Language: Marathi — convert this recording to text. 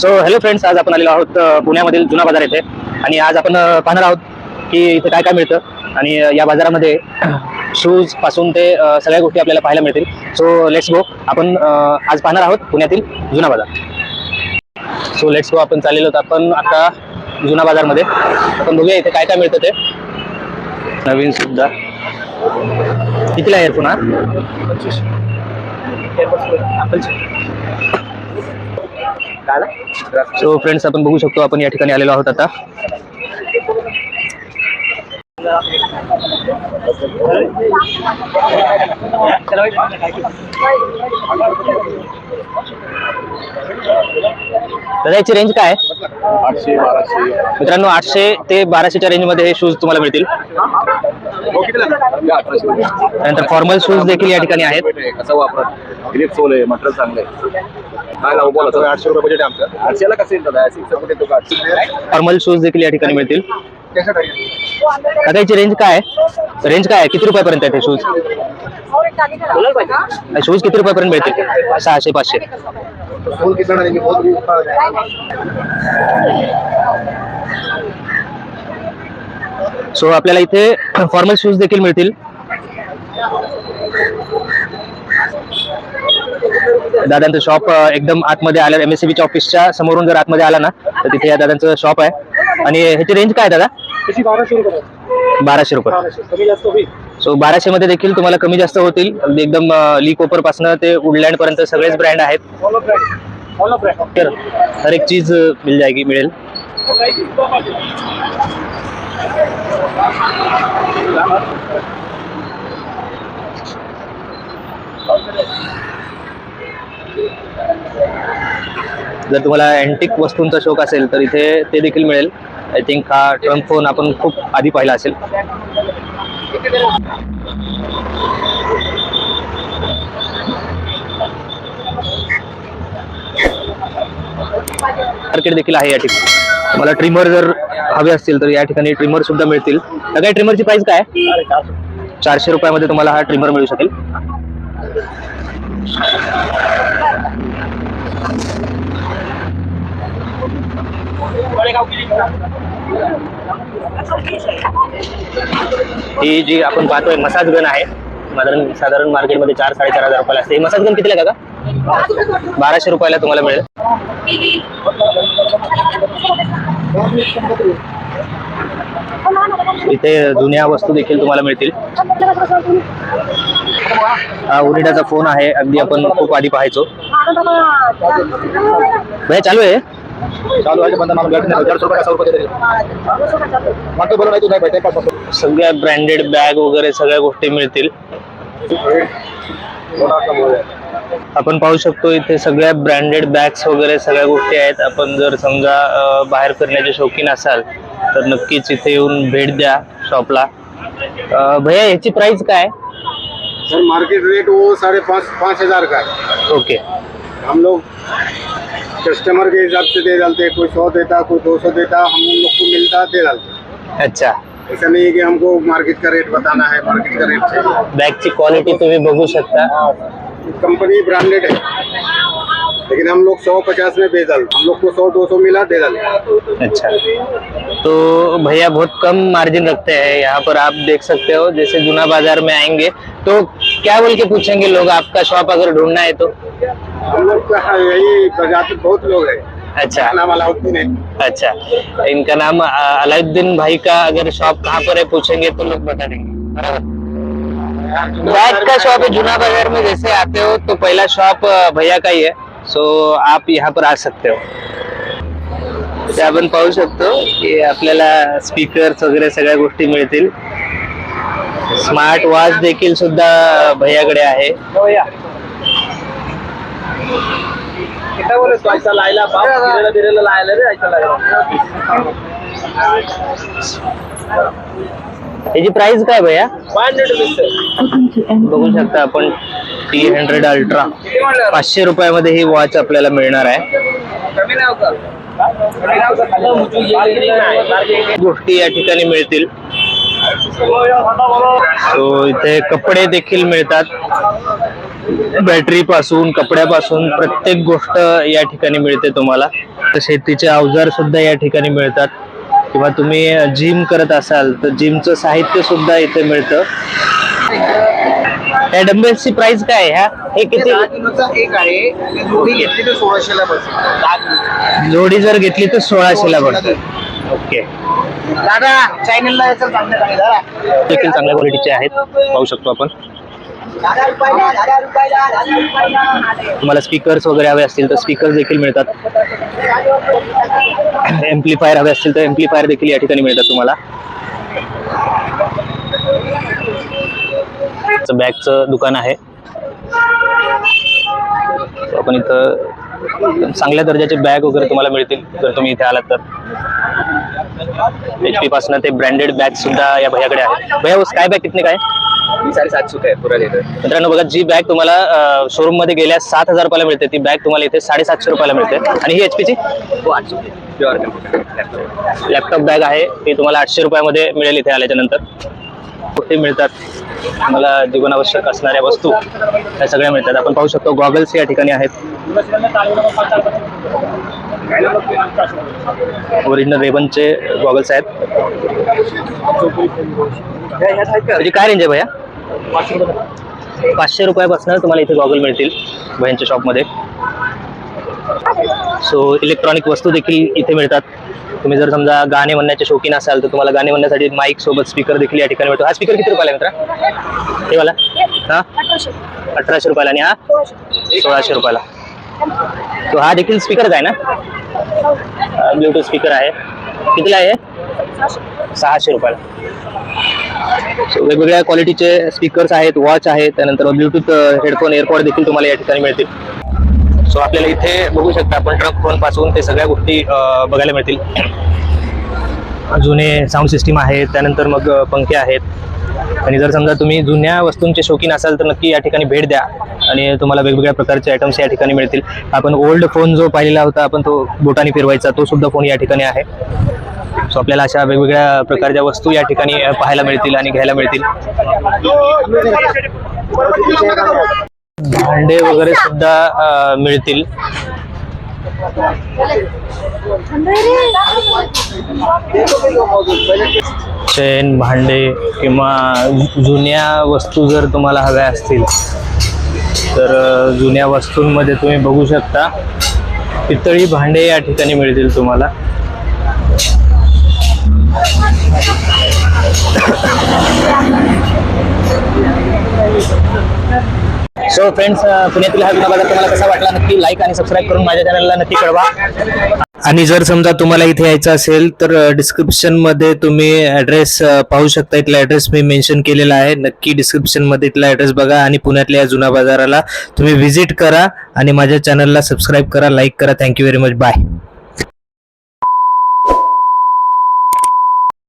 सो हॅलो फ्रेंड्स आज आपण आलेलो आहोत पुण्यामधील जुना बाजार येथे. आणि आज आपण पाहणार आहोत की इथे काय काय मिळतं. आणि या बाजारामध्ये शूजपासून ते सगळ्या गोष्टी आपल्याला पाहायला मिळतील. सो लेट्स गो आपण आज पाहणार आहोत पुण्यातील जुना बाजार. सो लेट्स गो आपण चाललेलो आपण आता जुना बाजारमध्ये. आपण बघूया इथे काय काय मिळतं ते. नवीन सुद्धा. कितीला एअरफोन हा सो फ्रेंड्स आपण बघू शकतो आपण या ठिकाणी आलेलो आहोत आता. दादा याची रेंज काय आहे? आठशे बाराशे. मित्रांनो आठशे ते बाराशेच्या रेंजमध्ये हे शूज तुम्हाला मिळतील. रुपये. त्यानंतर फॉर्मल शूज देखील या ठिकाणी आहेत. कसं वापरा? इलेक्ट सोल आहे मटेरियल चांगलं आहे. काय लावू बोला तर आठशे रुपये बजेट आहे आमचं. आठशेला कसं येईल दादा? सिक्स रुपये देतो का? आठशे फॉर्मल शूज देखील या ठिकाणी मिळतील. दादा याची रेंज काय आहे? रेंज काय आहे? किती रुपयापर्यंत आहे ते शूज शूज किती रुपयापर्यंत मिळतील? सहाशे पाचशे. सो आपल्याला इथे फॉर्मल शूज देखील मिळतील. दादांचं शॉप एकदम आतमध्ये आलं. एम एस च्या ऑफिसच्या समोरून जर आतमध्ये आला ना तर तिथे या दादांचं शॉप आहे. आणि ह्याची रेंज काय दादा? बाराशे रुपये. सो बाराशे. मध्ये देखील तुम्हाला कमी जास्त होतील. एकदम ली कोपरपासून ते वुडलँड पर्यंत सगळेच ब्रँड आहेत. तर हर एक चीज मिल जाएगी मिळेल. जर तुम्हाला अँटिक वस्तूंचा शौक असेल तर इथे ते देखील मिळेल. आय थिंक हा ट्रम्प फोन आपण खूप आधी पाहिला असेल. मार्केट देखील आहे या ठिकाणी. मला ट्रिमर जर हवे असतील तर या ठिकाणी ट्रिमर सुद्धा मिळतील. सगळ्या ट्रिमरची प्राइस काय? आहे? चारशे रुपयामध्ये तुम्हाला हा ट्रिमर मिळू शकेल. ही जी आपण पाहतोय मसाज गन आहे. साधारण साधारण मार्केटमध्ये चार साडेचार हजार रुपयाला असते. ही मसाज गन कितीला का बाराशे रुपयाला तुम्हाला मिळेल. इथे जुन्या वस्तू देखील तुम्हाला मिळतील. ओनिडाचा फोन आहे. अगदी आपण खूप आधी पाहायचो. भैया चालू आहे? चालू बंद सगळ्या ब्रँडेड बॅग वगैरे सगळ्या गोष्टी मिळतील. आपण पाहू शकतो इथे सगळ्या ब्रँडेड बॅग्स वगैरे सगळ्या गोष्टी आहेत. आपण जर समजा बाहेर फिरण्याचे शौकीन असाल तर नक्कीच इथे येऊन भेट द्या शॉपला भैया याची प्राइस काय? सर मार्केट रेट वो साढ़े पाँच पाँच हज़ार का है। ओके हम लोग कस्टमर के हिसाब से दे डालते हैं कोई सौ देता कोई दो सौ देता हम उन लोग को मिलता दे डालते। अच्छा। ऐसा नहीं है कि हमको मार्केट का रेट बताना है मार्केट का रेट बैग की क्वालिटी तुम्ही बघू शकता। कंपनी ब्रांडेड है। लेकिन हम लोग सौ पचास में डालते हम लोग को सौ दो सौ मिला दे अच्छा। तो भैया बहुत कम मार्जिन रखते हैं यहाँ पर आप देख सकते हो जैसे जूना बाज़ार में आएँगे। तो क्या बोल के पूछेंगे लोग आपका शॉप अगर ढूंढना है तो? हम लोग का यही बाज़ार पे बहुत लोग है। अच्छा। नाम अलाउद्दीन है। अच्छा। इनका नाम अलाउद्दीन भाई का अगर शॉप कहाँ पर है पूछेंगे तो लोग बता देंगे। बराबर? बैग का शॉप है जूना बाज़ार में जैसे आते हो तो पहला शॉप भैया का ही है। सो आप यहाँ पर आ सकते हो। ते आपण पाहू शकतो की आपल्याला स्पीकर्स वगैरे सगळ्या गोष्टी मिळतील. स्मार्ट वॉच देखील सुद्धा भैयाकडे आहे. किती बोले तो ऐसा लायला बाप दिलेला दिलेला लायला रे ऐसा लायला याची प्राइस काय भैया? बघू शकता आपण. T hundred ultra. पाचशे रुपयामध्ये ही वॉच आपल्याला मिळणार आहे. गोष्टी या ठिकाणी मिळतील. सो इथे कपडे देखील मिळतात. बॅटरी पासून कपड्यापासून प्रत्येक गोष्ट या ठिकाणी मिळते तुम्हाला. तर शेतीचे अवजार सुद्धा या ठिकाणी मिळतात. किंवा तुम्ही जिम करत असाल तर जिमचं साहित्य सुद्धा इथे मिळतं. या डंबेल्सची प्राइस काय आहे? ह्या हे किती? किलोचा एक आहे. जोडी घेतली तर सोळाशेला बसेल दहा किलो जोडी जर घेतली तर सोळाशेला पडते ओके. दादा चॅनलला याचं चांगलं चांगलं दादा. देखील चांगल्या क्वालिटीचे आहेत. पाहू शकतो आपण. दादा रुपयाला दादा रुपयाला दादा रुपयाला. तुम्हाला स्पीकर्स वगैरे हवे असतील तर स्पीकर्स देखील मिळतात. एम्प्लिफायर हवे असतील तर एम्प्लिफायर देखील या ठिकाणी मिळतात तुम्हाला. बॅगचं दुकान आहे. आपण इथं चांगल्या दर्जाचे बॅग वगैरे तुम्हाला मिळतील जर तुम्ही इथे आलात तर. एच पी पासून ते ब्रँडेड बॅग सुद्धा या भैयाकडे आहे भैया काय बॅग कितने काय मित्रांनो बघा जी बॅग तुम्हाला शोरूममध्ये गेल्यास सात हजार रुपयाला मिळते ती बॅग तुम्हाला इथे साडेसातशे रुपयाला मिळते. आणि ही एचपीची लॅपटॉप बॅग आहे ती तुम्हाला आठशे रुपयामध्ये मिळेल इथे आल्याच्यानंतर. कुठे मिळतात. मला जीवनावश्यक असणाऱ्या वस्तू ह्या सगळ्या मिळतात. आपण पाहू शकतो गॉगल्स या ठिकाणी आहेत. ओरिजिनल रेबनचे गॉगल्स आहेत. म्हणजे काय रेंज आहे भैया? पाचशे रुपयापासून तुम्हाला इथे गॉगल मिळतील भयांच्या शॉपमध्ये सो इलेक्ट्रॉनिक वस्तू देखील इथे मिळतात. तुम्ही जर समजा गाणे म्हणण्याचे शौकीन असाल तर तुम्हाला गाणे म्हणण्यासाठी माईक सोबत स्पीकर देखील या ठिकाणी मिळतो. हा स्पीकर किती रुपयाला आहे मित्रा? हे वाला? हा? अठराशे रुपयाला. आणि हा? सोळाशे रुपयाला. तो हा देखील स्पीकरच आहे ना? ब्लूटूथ स्पीकर आहे. कितीला आहे सहाशे रुपयाला. वेगवेगळ्या क्वालिटीचे स्पीकर्स आहेत वॉच आहेत त्यानंतर ब्लूटूथ हेडफोन एअरपॉड देखील तुम्हाला या ठिकाणी मिळतील. सो आपल्याला इथे बघू शकता आपण ट्रक फोनपासून ते सगळ्या गोष्टी बघायला मिळतील. जुने साऊंड सिस्टीम आहेत त्यानंतर मग पंखे आहेत. आणि जर समजा तुम्ही जुन्या वस्तूंचे शौकीन असाल तर नक्की या ठिकाणी भेट द्या. आणि तुम्हाला वेगवेगळ्या प्रकारचे आयटम्स या ठिकाणी मिळतील. आपण ओल्ड फोन जो पाहिलेला होता आपण तो बोटाने फिरवायचा तो सुद्धा फोन या ठिकाणी आहे. सो आपल्याला अशा वेगवेगळ्या प्रकारच्या वस्तू या ठिकाणी पाहायला मिळतील आणि घ्यायला मिळतील. भांडे वगैरे सुद्धा मिळतील. चैन भांडे किंवा जुन्या वस्तू जर तुम्हाला हव्या असतील तर जुन्या वस्तूंमध्ये तुम्ही बघू शकता. पितळी भांडे या ठिकाणी मिळतील तुम्हाला. सो फ्रेंड्स पुण्यातील हा जुना तुम्हाला कसा वाटला? नक्की लाईक आणि सबस्क्राईब करून माझ्या चॅनलला नक्की कळवा. आणि जर समजा तुम्हाला इथे यायचं असेल तर डिस्क्रिप्शनमध्ये तुम्ही ऍड्रेस पाहू शकता. इथला ऍड्रेस मी मेन्शन केलेला आहे. नक्की डिस्क्रिप्शनमध्ये इथला ऍड्रेस बघा आणि पुण्यातल्या या जुना बाजाराला तुम्ही व्हिजिट करा आणि माझ्या चॅनलला सबस्क्राईब करा लाईक करा. Thank you very much bye